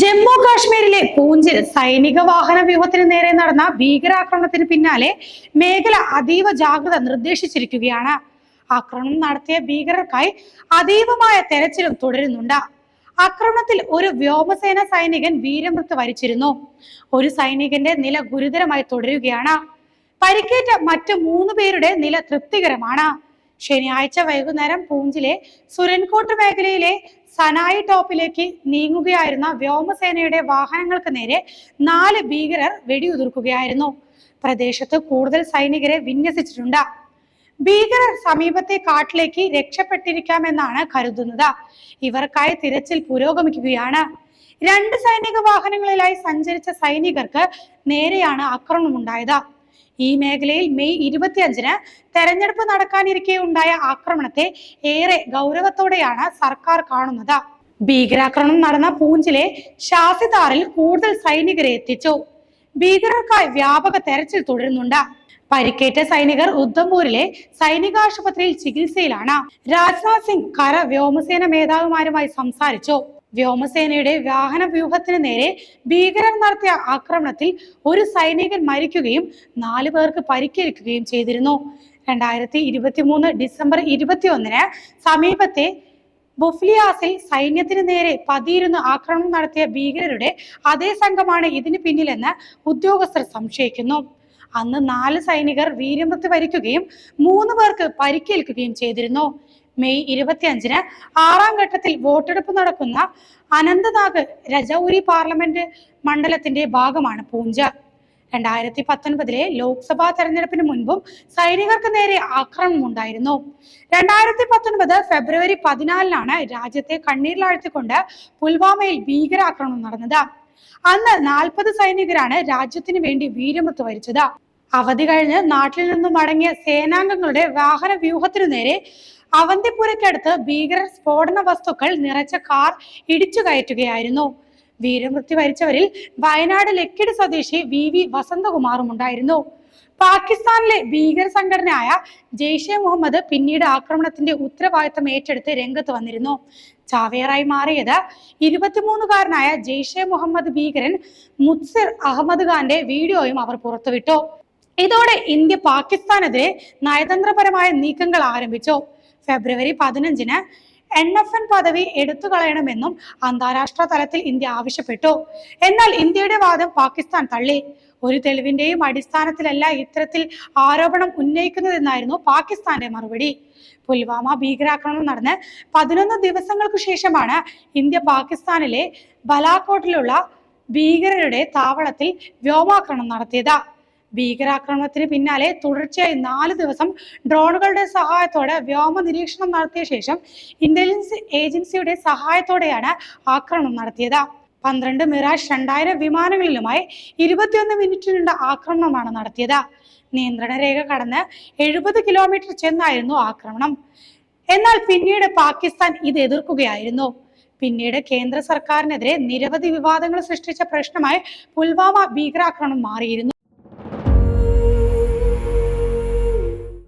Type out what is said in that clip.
ജമ്മു കാശ്മീരിലെ പൂഞ്ചിൽ സൈനിക വാഹന വ്യൂഹത്തിന് നേരെ നടന്ന ഭീകരാക്രമണത്തിന് പിന്നാലെ മേഖല അതീവ ജാഗ്രത നിർദ്ദേശിച്ചിരിക്കുകയാണ്. ആക്രമണം നടത്തിയ ഭീകരർക്കായി അതീവമായ തെരച്ചിലും തുടരുന്നുണ്ട്. ആക്രമണത്തിൽ ഒരു വ്യോമസേന സൈനികൻ വീരമൃത്യു വരിച്ചിരുന്നു. ഒരു സൈനികന്റെ നില ഗുരുതരമായി തുടരുകയാണ്. പരിക്കേറ്റ മറ്റു മൂന്ന് പേരുടെ നില തൃപ്തികരമാണ്. ശനിയാഴ്ച വൈകുന്നേരം പൂഞ്ചിലെ സുരൻകോട്ട് മേഖലയിലെ സനായി ടോപ്പിലേക്ക് നീങ്ങുകയായിരുന്ന വ്യോമസേനയുടെ വാഹനങ്ങൾക്ക് നേരെ നാല് ഭീകരർ വെടിയുതിർക്കുകയായിരുന്നു. പ്രദേശത്ത് കൂടുതൽ സൈനികരെ വിന്യസിച്ചിട്ടുണ്ട്. ഭീകരർ സമീപത്തെ കാട്ടിലേക്ക് രക്ഷപ്പെട്ടിരിക്കാമെന്നാണ് കരുതുന്നത്. ഇവർക്കായി തിരച്ചിൽ പുരോഗമിക്കുകയാണ്. രണ്ട് സൈനിക വാഹനങ്ങളിലായി സഞ്ചരിച്ച സൈനികർക്ക് നേരെയാണ് ആക്രമണം ഉണ്ടായത് ഈ മേഖലയിൽ മെയ് ഇരുപത്തിയഞ്ചിന് തെരഞ്ഞെടുപ്പ് നടക്കാനിരിക്കെ ഉണ്ടായ ആക്രമണത്തെ ഏറെ ഗൗരവത്തോടെയാണ് സർക്കാർ കാണുന്നത്. ഭീകരാക്രമണം നടന്ന പൂഞ്ചിലെ ഷാസിദാറിൽ കൂടുതൽ സൈനികരെ എത്തിച്ചു. ഭീകരർക്കായി വ്യാപക തെരച്ചിൽ തുടരുന്നുണ്ട്. പരിക്കേറ്റ സൈനികർ ഉദ്ധംപൂരിലെ സൈനികാശുപത്രിയിൽ ചികിത്സയിലാണ്. രാജ്നാഥ് സിംഗ് കര വ്യോമസേന മേധാവിമാരുമായി സംസാരിച്ചു. വ്യോമസേനയുടെ വാഹന വ്യൂഹത്തിന് നേരെ ഭീകരർ നടത്തിയ ആക്രമണത്തിൽ ഒരു സൈനികൻ മരിക്കുകയും നാലു പേർക്ക് പരിക്കേൽക്കുകയും ചെയ്തിരുന്നു. രണ്ടായിരത്തി ഇരുപത്തി മൂന്ന് ഡിസംബർ ഇരുപത്തിയൊന്നിന് സമീപത്തെ ബൊഫ്ലിയാസിൽ സൈന്യത്തിന് നേരെ പതിയിരുന്ന് ആക്രമണം നടത്തിയ ഭീകരരുടെ അതേ സംഘമാണ് ഇതിന് പിന്നിലെന്ന് ഉദ്യോഗസ്ഥർ സംശയിക്കുന്നു. അന്ന് നാല് സൈനികർ വീരമൃത്യു വരിക്കുകയും മൂന്ന് പേർക്ക് പരിക്കേൽക്കുകയും ചെയ്തിരുന്നു. മെയ് ഇരുപത്തിയഞ്ചിന് ആറാം ഘട്ടത്തിൽ വോട്ടെടുപ്പ് നടക്കുന്ന അനന്തനാഗ് രജൌരി പാർലമെന്റ് മണ്ഡലത്തിന്റെ ഭാഗമാണ് പൂഞ്ച. രണ്ടായിരത്തി പത്തൊൻപതിലെ ലോക്സഭാ തെരഞ്ഞെടുപ്പിന് മുൻപും സൈനികർക്ക് നേരെ ആക്രമണം ഉണ്ടായിരുന്നു. രണ്ടായിരത്തി പത്തൊൻപത് ഫെബ്രുവരി പതിനാലിനാണ് രാജ്യത്തെ കണ്ണീരിലാഴ്ത്തിക്കൊണ്ട് പുൽവാമയിൽ ഭീകരാക്രമണം നടന്നത്. അന്ന് നാൽപ്പത് സൈനികരാണ് രാജ്യത്തിന് വേണ്ടി വീരമൃത്യു വരിച്ചത്. അവധി കഴിഞ്ഞ് നാട്ടിൽ നിന്നും മടങ്ങിയ സേനാംഗങ്ങളുടെ വാഹന വ്യൂഹത്തിനു നേരെ അവന്തിപുരയ്ക്കടുത്ത് ഭീകരർ സ്ഫോടന വസ്തുക്കൾ നിറച്ച കാർ ഇടിച്ചു കയറ്റുകയായിരുന്നു. വീരമൃത്യു വരിച്ചവരിൽ വയനാട് ലക്കിടി സ്വദേശി വി വി വസന്തകുമാറും ഉണ്ടായിരുന്നു. പാകിസ്ഥാനിലെ ഭീകര സംഘടനയായ ജെയ്ഷെ മുഹമ്മദ് പിന്നീട് ആക്രമണത്തിന്റെ ഉത്തരവാദിത്തം ഏറ്റെടുത്ത് രംഗത്ത് വന്നിരുന്നു. ചാവേറായി മാറിയത് ഇരുപത്തിമൂന്നുകാരനായ ജെയ്ഷെ മുഹമ്മദ് ഭീകരൻ മുത്സിർ അഹമ്മദ് ഖാന്റെ വീഡിയോയും അവർ പുറത്തുവിട്ടു. ഇതോടെ ഇന്ത്യ പാകിസ്ഥാനെതിരെ നയതന്ത്രപരമായ നീക്കങ്ങൾ ആരംഭിച്ചു. ഫെബ്രുവരി പതിനഞ്ചിന് എൻ എഫ് എൻ പദവി എടുത്തു കളയണമെന്നും അന്താരാഷ്ട്ര തലത്തിൽ ഇന്ത്യ ആവശ്യപ്പെട്ടു. എന്നാൽ ഇന്ത്യയുടെ വാദം പാകിസ്ഥാൻ തള്ളി. ഒരു തെളിവിന്റെയും അടിസ്ഥാനത്തിലല്ല ഇത്തരത്തിൽ ആരോപണം ഉന്നയിക്കുന്നതെന്നായിരുന്നു പാകിസ്ഥാന്റെ മറുപടി. പുൽവാമ ഭീകരാക്രമണം നടന്ന് പതിനൊന്ന് ദിവസങ്ങൾക്ക് ശേഷമാണ് ഇന്ത്യ പാകിസ്ഥാനിലെ ബലാക്കോട്ടിലുള്ള ഭീകരരുടെ താവളത്തിൽ വ്യോമാക്രമണം നടത്തിയത്. ഭീകരാക്രമണത്തിന് പിന്നാലെ തുടർച്ചയായി നാല് ദിവസം ഡ്രോണുകളുടെ സഹായത്തോടെ വ്യോമ നിരീക്ഷണം നടത്തിയ ശേഷം ഇന്റലിജൻസ് ഏജൻസിയുടെ സഹായത്തോടെയാണ് ആക്രമണം നടത്തിയത്. പന്ത്രണ്ട് മിറാഷ് രണ്ടായിരം വിമാനങ്ങളിലുമായി ഇരുപത്തിയൊന്ന് മിനിറ്റ് നീണ്ട ആക്രമണമാണ് നടത്തിയത്. നിയന്ത്രണ രേഖ കടന്ന് എഴുപത് കിലോമീറ്റർ ചെന്നായിരുന്നു ആക്രമണം. എന്നാൽ പിന്നീട് പാകിസ്ഥാൻ ഇത് എതിർക്കുകയായിരുന്നു. പിന്നീട് കേന്ദ്ര സർക്കാരിനെതിരെ നിരവധി വിവാദങ്ങൾ സൃഷ്ടിച്ച പ്രശ്നമായി പുൽവാമ ഭീകരാക്രമണം മാറിയിരുന്നു.